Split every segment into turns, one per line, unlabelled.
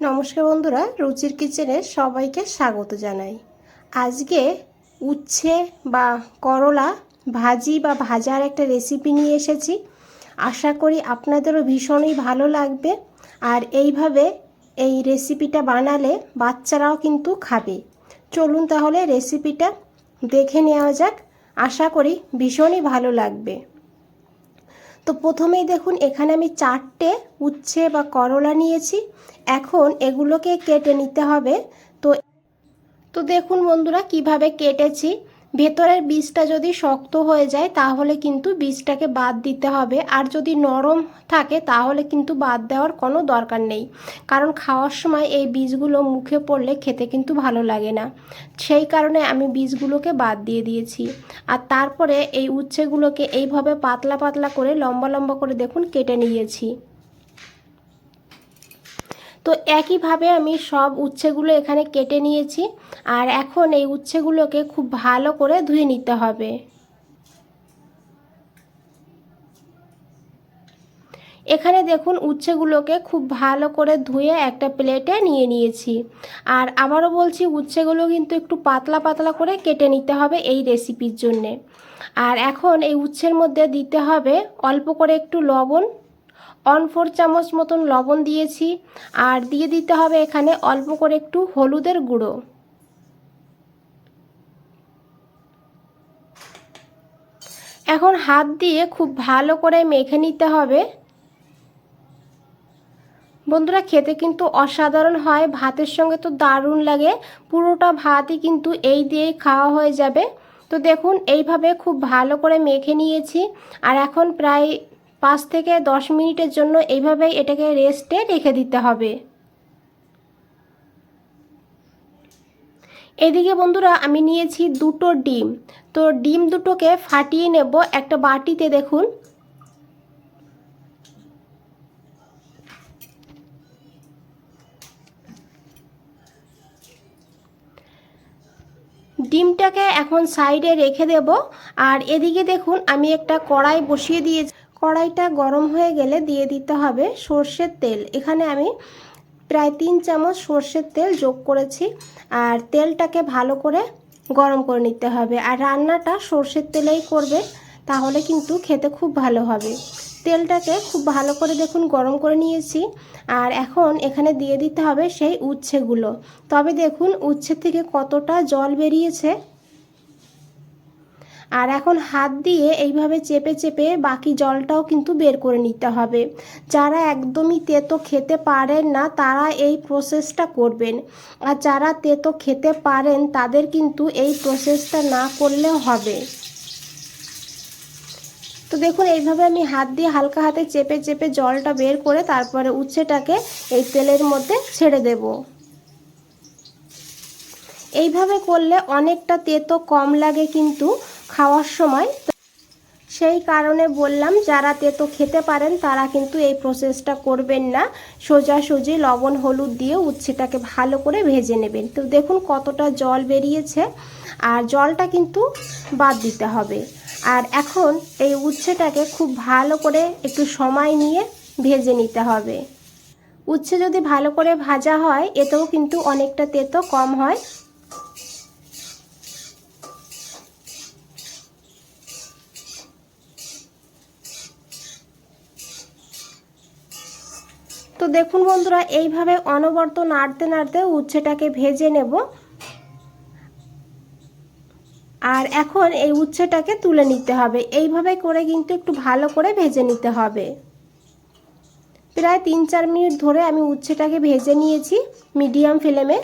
নমস্কার বন্ধুরা, রুচির কিচেনে সবাইকে স্বাগত জানাই। আজকে উচ্ছে বা করলা ভাজি বা ভাজার একটা রেসিপি নিয়ে এসেছি। আশা করি আপনাদেরও ভীষণই ভালো লাগবে। আর এইভাবে এই রেসিপিটা বানালে বাচ্চারাও কিন্তু খাবে। চলুন তাহলে রেসিপিটা দেখে নেওয়া যাক। আশা করি ভীষণই ভালো লাগবে। তো প্রথমেই দেখুন, এখানে আমি চারটে উচ্ছে বা করলা নিয়েছি। এখন এগুলোকে কেটে নিতে হবে। তো তো দেখুন বন্ধুরা, কীভাবে কেটেছি। ভেতরের বীজটা যদি শক্ত হয়ে যায়, তাহলে কিন্তু বীজটাকে বাদ দিতে হবে। আর যদি নরম থাকে, তাহলে কিন্তু বাদ দেওয়ার কোনো দরকার নেই। কারণ খাওয়ার সময় এই বীজগুলো মুখে পড়লে খেতে কিন্তু ভালো লাগে না। সেই কারণে আমি বীজগুলোকে বাদ দিয়ে দিয়েছি। আর তারপরে এই উচ্ছেগুলোকে এইভাবে পাতলা পাতলা করে লম্বা লম্বা করে দেখুন কেটে নিয়েছি। তো একইভাবে আমি সব উচ্ছেগুলো এখানে কেটে নিয়েছি আর এখন এই উচ্ছেগুলোকে খুব ভালো করে ধুয়ে নিতে হবে। এখানে দেখুন উচ্ছেগুলোকে খুব ভালো করে ধুয়ে একটা প্লেটে নিয়ে নিয়েছি। আর আবারও বলছি উচ্ছেগুলো কিন্তু একটু পাতলা পাতলা করে কেটে নিতে হবে এই রেসিপির জন্যে। আর এখন এই উচ্ছের মধ্যে দিতে হবে অল্প করে একটু লবণ অন ফোর চামচ মতন লবণ দিয়েছি, আর দিয়ে দিতে হবে এখানে অল্প করে একটু হলুদের গুঁড়ো। এখন হাত দিয়ে খুব ভালো করে মেখে নিতে হবে। বন্ধুরা, খেতে কিন্তু অসাধারণ হয়, ভাতের সঙ্গে তো দারুণ লাগে, পুরোটা ভাতই কিন্তু এই দিয়েই খাওয়া হয়ে যাবে। তো দেখুন, এইভাবে খুব ভালো করে মেখে নিয়েছি, আর এখন প্রায় পাঁচ থেকে দশ মিনিটের জন্য এইভাবেই এটাকে রেস্টে রেখে দিতে হবে। এদিকে বন্ধুরা, আমি নিয়েছি দুটো ডিম। তো ডিম দুটোকে ফাটিয়ে নেব একটা বাটিতে, দেখুন। ডিমটাকে এখন সাইডে রেখে দেব। আর এদিকে দেখুন, আমি একটা কড়াই বসিয়ে দিয়েছি। কড়াইটা গরম হয়ে গেলে দিয়ে দিতে হবে সর্ষের তেল। এখানে আমি প্রায় তিন চামচ সর্ষের তেল যোগ করেছি আর তেলটাকে ভালো করে গরম করে নিতে হবে। আর রান্নাটা সর্ষের তেলেই করবে, তাহলে কিন্তু খেতে খুব ভালো হবে। তেলটাকে খুব ভালো করে দেখুন গরম করে নিয়েছি আর এখন এখানে দিয়ে দিতে হবে সেই উচ্ছেগুলো। তবে দেখুন উচ্ছে থেকে কতটা জল বেরিয়েছে আর এখন হাত দিয়ে এইভাবে চেপে চেপে বাকি জলটাও কিন্তু বের করে নিতে হবে। যারা একদমই তেতো খেতে পারেন না, তারা এই প্রসেসটা করবেন। আর যারা তেতো খেতে পারেন, তাদের কিন্তু এই প্রসেসটা না করলেও হবে। তো দেখুন, এইভাবে আমি হাত দিয়ে হালকা হাতে চেপে চেপে জলটা বের করে তারপরে উচ্ছেটাকে এই তেলের মধ্যে ছেড়ে দেব। এইভাবে করলে অনেকটা তেতো কম লাগে কিন্তু। খাওয়ার সময় সেই কারণে বললাম, যারা তেতো খেতে পারেন তারা কিন্তু এই প্রসেসটা করবেন না। সোজাসুজি লবণ, হলুদ দিয়ে উচ্ছেটাকে ভালো করে ভেজে নেবেন। তো দেখুন কতটা জল বেরিয়েছে। আর জলটা কিন্তু বাদ দিতে হবে। আর এখন এই উচ্ছেটাকে খুব ভালো করে একটু সময় নিয়ে ভেজে নিতে হবে। উচ্ছে যদি ভালো করে ভাজা হয়, এতেও কিন্তু অনেকটা তেতো কম হয়। তো দেখুন বন্ধুরা, এইভাবে অনবর্ত নাড়তে নাড়তে উচ্ছেটাকে ভেজে নেব। আর এখন এই উচ্ছেটাকে তুলে নিতে হবে। এইভাবে করে কিন্তু একটু ভালো করে ভেজে নিতে হবে। প্রায় তিন চার মিনিট ধরে আমি উচ্ছেটাকে ভেজে নিয়েছি মিডিয়াম ফ্লেমে।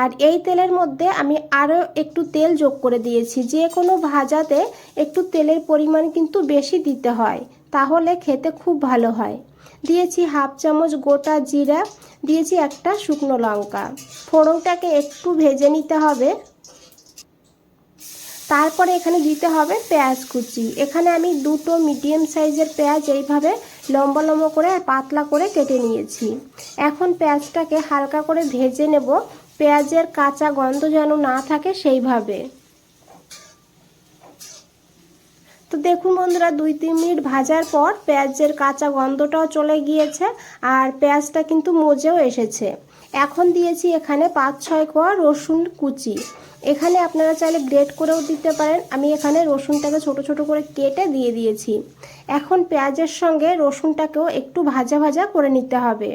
আর এই তেলের মধ্যে আমি আরও একটু তেল যোগ করে দিয়েছি। যে কোনো ভাজাতে একটু তেলের পরিমাণ কিন্তু বেশি দিতে হয়, তাহলে খেতে খুব ভালো হয়। দিয়েছি হাফ চামচ গোটা জিরা, দিয়েছি একটা শুকনো লঙ্কা। ফোড়নটাকে একটু ভেজে নিতে হবে। তারপরে এখানে দিতে হবে পেঁয়াজ কুচি। এখানে আমি দুটো মিডিয়াম সাইজের পেঁয়াজ এইভাবে লম্বা লম্বা করে পাতলা করে কেটে নিয়েছি। এখন পেঁয়াজটাকে হালকা করে ভেজে নেব। পেঁয়াজের কাঁচা গন্ধ যেন না থাকে সেইভাবে। তো দেখুন বন্ধুরা, দুই তিন মিনিট ভাজার পর পেঁয়াজের কাঁচা গন্ধটাও চলে গিয়েছে আর পেঁয়াজটা কিন্তু মজেও এসেছে। এখন দিয়েছি এখানে পাঁচ ছয় কোয়া রসুন কুচি। এখানে আপনারা চাইলে গ্রেট করেও দিতে পারেন। আমি এখানে রসুনটাকে ছোট ছোট করে কেটে দিয়ে দিয়েছি। এখন পেঁয়াজের সঙ্গে রসুনটাকেও একটু ভাজা ভাজা করে নিতে হবে।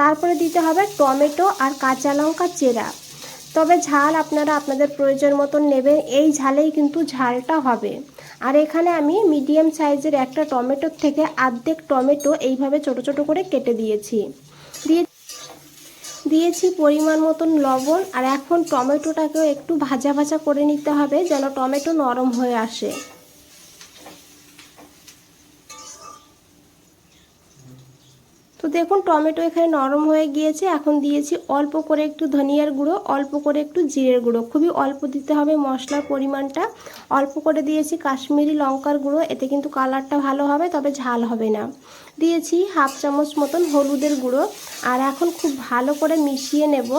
তারপরে দিতে হবে টমেটো আর কাঁচা লঙ্কা চেরা। তবে ঝাল আপনারা আপনাদের প্রয়োজন মতন নেবেন, এই ঝালেই কিন্তু ঝালটা হবে। আর এখানে আমি মিডিয়াম সাইজের একটা টমেটোর থেকে আর্ধেক টমেটো এইভাবে ছোট ছোট করে কেটে দিয়েছি। দিয়ে দিয়েছি পরিমাণ মতন লবণ আর এখন টমেটোটাকেও একটু ভাজা ভাজা করে নিতে হবে যেন টমেটো নরম হয়ে আসে। তো দেখুন, টমেটো এখানে নরম হয়ে গিয়েছে। এখন দিয়েছি অল্প করে একটু ধনিয়ার গুঁড়ো, অল্প করে একটু জিরের গুঁড়ো। খুবই অল্প দিতে হবে মশলার পরিমাণটা। অল্প করে দিয়েছি কাশ্মীরি লঙ্কার গুঁড়ো, এতে কিন্তু কালারটা ভালো হবে, তবে ঝাল হবে না। দিয়েছি হাফ চামচ মতন হলুদের গুঁড়ো। আর এখন খুব ভালো করে মিশিয়ে নেব।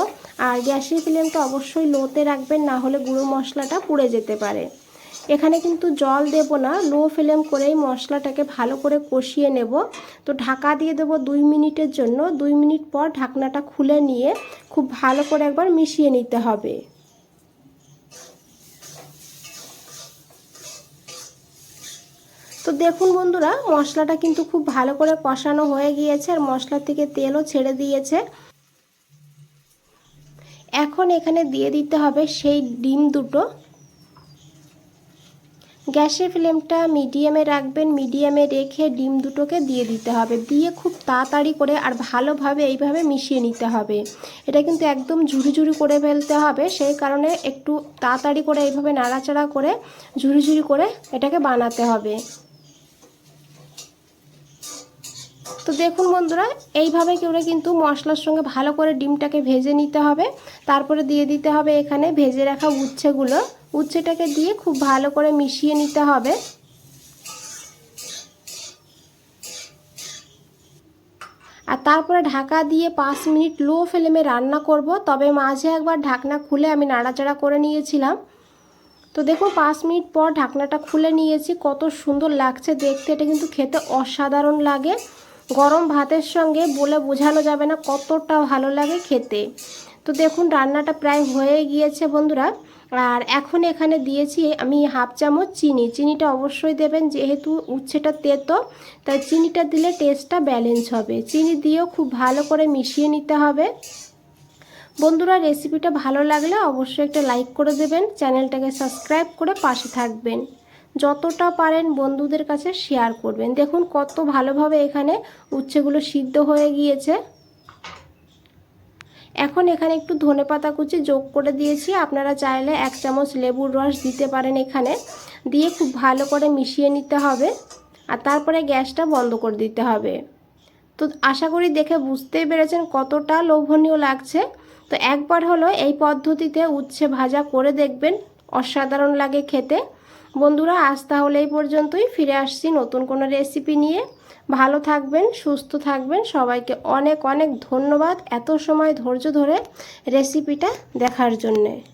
আর গ্যাসের ফ্লেমটা অবশ্যই লোতে রাখবেন, না হলে গুঁড়ো মশলাটা পুড়ে যেতে পারে। এখানে কিন্তু জল দেব না, লো ফ্লেম করেই মশলাটাকে ভালো করে কষিয়ে নেব। তো ঢাকা দিয়ে দেবো দুই মিনিটের জন্য। দুই মিনিট পর ঢাকনাটা খুলে নিয়ে খুব ভালো করে একবার মিশিয়ে নিতে হবে। তো দেখুন বন্ধুরা, মশলাটা কিন্তু খুব ভালো করে কষানো হয়ে গিয়েছে আর মশলা থেকে তেলও ছেড়ে দিয়েছে। এখন এখানে দিয়ে দিতে হবে সেই ডিম দুটো। গ্যাসের ফ্লেমটা মিডিয়ামে রাখবেন, মিডিয়ামে রেখে ডিম দুটোকে দিয়ে দিতে হবে। দিয়ে খুব তাড়াতাড়ি করে আর ভালোভাবে এইভাবে মিশিয়ে নিতে হবে। এটা কিন্তু একদম ঝুড়ি ঝুড়ি করে ফেলতে হবে, সেই কারণে একটু তাড়াতাড়ি করে এইভাবে নাড়াচাড়া করে ঝুড়ি ঝুড়ি করে এটাকে বানাতে হবে। তো দেখুন বন্ধুরা, এইভাবে করে কিন্তু মশলার সঙ্গে ভালো করে ডিমটাকে ভেজে নিতে হবে। তারপরে দিয়ে দিতে হবে এখানে ভেজে রাখা উচ্ছেগুলো। উচ্ছেটাকে দিয়ে খুব ভালো করে মিশিয়ে নিতে হবে। আর তারপরে ঢাকা দিয়ে পাঁচ মিনিট লো ফ্লেমে রান্না করব। তবে মাঝে একবার ঢাকনা খুলে আমি নাড়াচাড়া করে নিয়েছিলাম। তো দেখুন, পাঁচ মিনিট পর ঢাকনাটা খুলে নিয়েছি। কত সুন্দর লাগছে দেখতে। এটা কিন্তু খেতে অসাধারণ লাগে। গরম ভাতের সঙ্গে বলে বোঝানো যাবে না কতটা ভালো লাগে খেতে। তো দেখুন, রান্নাটা প্রায় হয়ে গিয়েছে বন্ধুরা। আর এখন এখানে দিয়েছি আমি হাফ চামচ চিনি। চিনিটা অবশ্যই দেবেন, যেহেতু উচ্ছেটা তেতো, তাই চিনিটা দিলে টেস্টটা ব্যালেন্স হবে। চিনি দিয়েও খুব ভালো করে মিশিয়ে নিতে হবে। বন্ধুরা রেসিপিটা ভালো লাগলে অবশ্যই একটা লাইক করে দেবেন, চ্যানেলটাকে সাবস্ক্রাইব করে পাশে থাকবেন। যতটা পারেন বন্ধুদের কাছে শেয়ার করবেন। দেখুন, কত ভালোভাবে এখানে উচ্ছেগুলো সিদ্ধ হয়ে গিয়েছে। এখন এখানে একটু ধনে পাতা কুচি যোগ করে দিয়েছি। আপনারা চাইলে এক চামচ লেবুর রস দিতে পারেন এখানে। দিয়ে খুব ভালো করে মিশিয়ে নিতে হবে। আর তারপরে গ্যাসটা বন্ধ করে দিতে হবে। তো আশা করি দেখে বুঝতেই পেরেছেন কতটা লোভনীয় লাগছে। তো একবার হলো এই পদ্ধতিতে উচ্ছে ভাজা করে দেখবেন, অসাধারণ লাগে খেতে। বন্ধুরা, আজ তাহলে এই পর্যন্তই। ফিরে আসছি নতুন কোনো রেসিপি নিয়ে। ভালো থাকবেন, সুস্থ থাকবেন। সবাইকে অনেক অনেক ধন্যবাদ এত সময় ধৈর্য ধরে রেসিপিটা দেখার জন্যে।